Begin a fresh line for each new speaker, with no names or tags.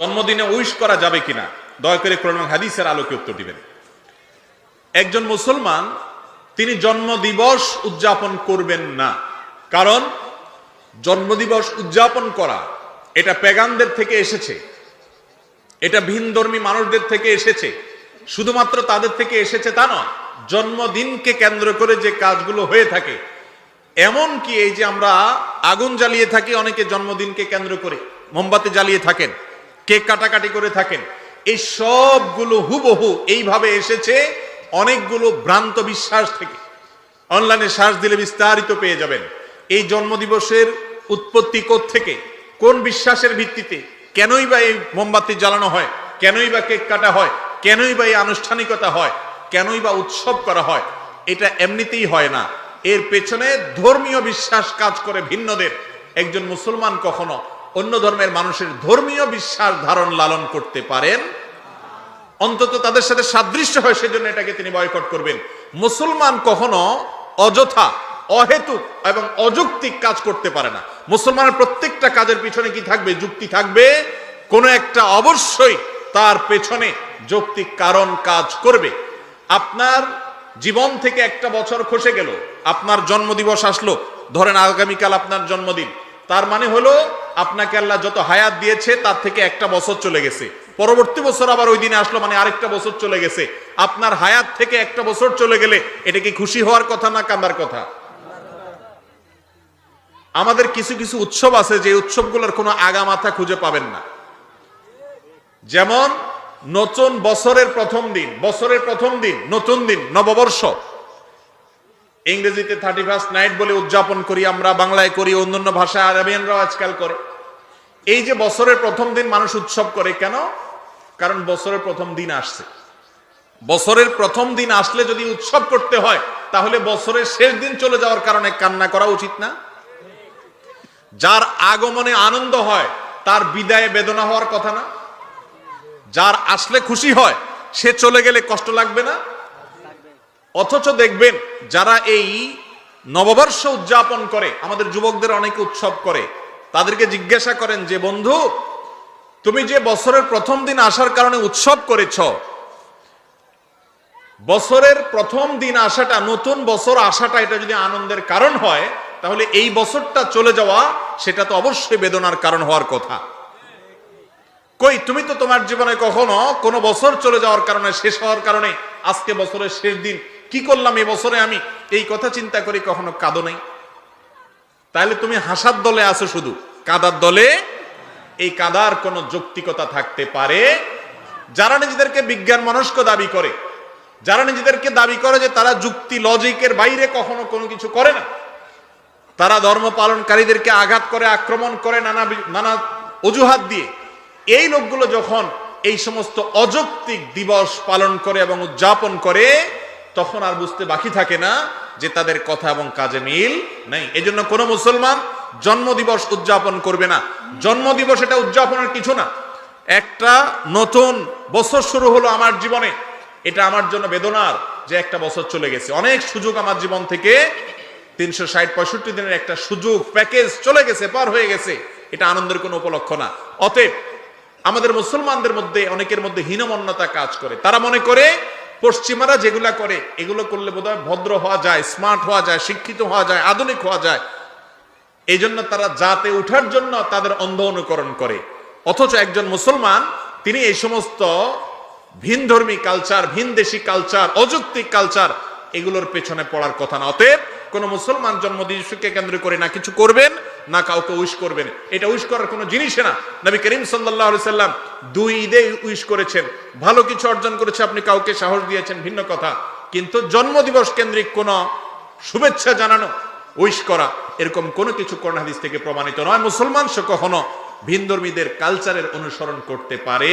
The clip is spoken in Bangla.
জন্মদিনে উইশ করা যাবে কিনা? দয়া করে কোরআন হাদিসের আলোকে উত্তর দিবেন। একজন মুসলমান, তিনি জন্মদিবস উদযাপন করবেন না। কারণ, জন্মদিবস উদযাপন করা, এটা পেগানদের থেকে এসেছে। এটা ভিনধর্মী মানুষদের থেকে এসেছে। শুধুমাত্র তাদের থেকে এসেছে তা নয়, জন্মদিনকে কেন্দ্র করে যে কাজগুলো হয়ে থাকে এমন কি এই যে আমরা আগুন জ্বালিয়ে থাকি, অনেকে জন্মদিনকে কেন্দ্র করে মোমবাতি জ্বালিয়ে থাকেন। কেক কাটাকাটি করে থাকেন। এই সবগুলো হুবহু এইভাবে এসেছে অনেকগুলো ভ্রান্ত বিশ্বাস থেকে। অনলাইনে সার্চ দিলে বিস্তারিত পেয়ে যাবেন। এই জন্মদিবসের উৎপত্তি থেকে কোন বিশ্বাসের ভিত্তিতে? কেনই বা এই মোমবাতি জ্বালানো হয়? কেনই বা কেক কাটা হয়? কেনই বা এই আনুষ্ঠানিকতা হয়? কেনই বা উৎসব করা হয়? এটা এমনিতেই হয় না। এর পেছনে ধর্মীয় বিশ্বাস কাজ করে ভিন্নদের। একজন মুসলমান কখনো অন্য ধর্মের মানুষের ধর্মীয় বিশ্বাস ধারণ লালন করতে পারেন। অন্তত তাদের সাথে সাদৃশ্য হয়, সেজন্য এটাকে তিনি বয়কট করবেন। মুসলমান কখনো অযথা, অহেতুক এবং অযৌক্তিক কাজ করতে পারে না। মুসলমানের প্রত্যেকটা কাজের পিছনে কি থাকবে? যুক্তি থাকবে। কোনো একটা অবশ্যই তার পেছনে যৌক্তিক কারণ কাজ করবে। আপনার জীবন থেকে একটা বছর খসে গেল, আপনার জন্মদিবস আসলো, ধরেন আগামীকাল আপনার জন্মদিন। তার মানে হলো আপনাকে আল্লাহ যত হায়াত দিয়েছে, তার থেকে একটা বছর চলে গেছে। পরবর্তী বছর আবার ওই দিনে আসলো মানে আরেকটা বছর চলে গেছে। আপনার হায়াত থেকে একটা বছর চলে গেলে এটা কি খুশি হওয়ার কথা না কান্দার কথা? আমাদের কিছু কিছু উৎসব আছে যে উৎসবগুলোর কোনো আগা মাথা খুঁজে পাবেন না। যেমন নতুন বছরের প্রথম দিন, বছরের প্রথম দিন, নতুন দিন, নববর্ষ। ইংরেজিতে থার্টি ফার্স্ট নাইট বলে উদযাপন করি, আমরা বাংলায় করি, অন্যান্য ভাষায় আরবিয়ানরাও আজকাল করে। এই যে বছরের প্রথম দিন মানুষ উৎসব করে, কেন? কারণ বছরের প্রথম দিন আসছে। বছরের প্রথম দিন আসলে যদি উৎসব করতে হয়, তাহলে বছরের শেষ দিন চলে যাওয়ার কারণে কান্না করা উচিত না? যার আগমনে আনন্দ হয়, তার বিদায়ে বেদনা হওয়ার কথা না? যার আসলে খুশি হয়, সে চলে গেলে কষ্ট লাগবে না? অথচ দেখবেন যারা এই নববর্ষ উদযাপন করে, আমাদের যুবকদের অনেকে উৎসব করে, তাদেরকে জিজ্ঞাসা করেন যে, বন্ধু, তুমি যে বছরের প্রথম দিন আসার কারণে উৎসব করেছ, বছরের প্রথম দিন আসাটা, নতুন বছর আসাটা, এটা যদি আনন্দের কারণ হয়, তাহলে এই বছরটা চলে যাওয়া, সেটা তো অবশ্যই বেদনার কারণ হওয়ার কথা। কই, তুমি তো তোমার জীবনে কখনো কোনো বছর চলে যাওয়ার কারণে, শেষ হওয়ার কারণে, আজকে বছরের শেষ দিন কি করলাম এই বছরে আমি? এই কথা চিন্তা করি কখনো কাঁদো নাই। তাহলে তুমি হাসার দলে আছো শুধু। কাদার দলে? এই কাদার কোনো যৌক্তিকতা থাকতে পারে? যারা নিজেদেরকে বিজ্ঞান মনস্ক দাবি করে, যারা নিজেদেরকে দাবি করে যে তারা যুক্তি লজিকের বাইরে কখনো কোনো কিছু করে না, তারা ধর্ম পালনকারীদেরকে আঘাত করে, আক্রমণ করে, নানা নানা অজুহাত দিয়ে, এই লোকগুলো যখন এই সমস্ত অযৌক্তিক দিবস পালন করে এবং উদযাপন করে তখন আর বুঝতে বাকি থাকে না যে তাদের কথা এবং কাজে মিল নেই। এই জন্য কোনো মুসলমান জন্মদিবস উদযাপন করবে না। জন্মদিবস এটা উদযাপনের কিছু না। একটা নতুন বছর শুরু হলো আমার জীবনে। এটা আমার জন্য বেদনার যে একটা বছর চলে গেছে। অনেক সুযোগ আমার জীবন থেকে তিনশো ষাট পঁয়ষট্টি দিনের একটা সুযোগ, প্যাকেজ চলে গেছে, পার হয়ে গেছে। এটা আনন্দের কোনো উপলক্ষ না। অতএব আমাদের মুসলমানদের মধ্যে, অনেকের মধ্যে হীনমন্যতা কাজ করে। তারা মনে করে পশ্চিমারা যেগুলা করে, এগুলো করলে বোধহয় ভদ্র হওয়া যায় স্মার্ট হওয়া যায়, শিক্ষিত হওয়া যায়, আধুনিক হওয়া যায়। এই জন্য তারা জাতে উঠার জন্য তাদের অন্ধ অনুকরণ করে। অথচ একজন মুসলমান, তিনি এই সমস্ত ভিন ধর্মী কালচার ভিন দেশি কালচার অযৌক্তিক কালচার এগুলোর পেছনে পড়ার কথা না। অতএব কোন মুসলমান জন্মদিবসকে কেন্দ্র করে না কিছু করবেন। না কাউকে উইশ করবেন। এটা উইশ করার কোনো জিনিসই না। নবী করিম সাল্লাহ সাল্লাম দুই ঈদে উইশ করেছেন। ভালো কিছু অর্জন করেছে, আপনি কাউকে সাহস দিয়েছেন, ভিন্ন কথা। কিন্তু জন্মদিবস কেন্দ্রিক কোন শুভেচ্ছা জানানো উইশ করা, এরকম কোনো কিছু কোরআন হাদিস থেকে প্রমাণিত নয়। মুসলমান সে কখনো ভিনধর্মীদের কালচারের অনুসরণ করতে পারে।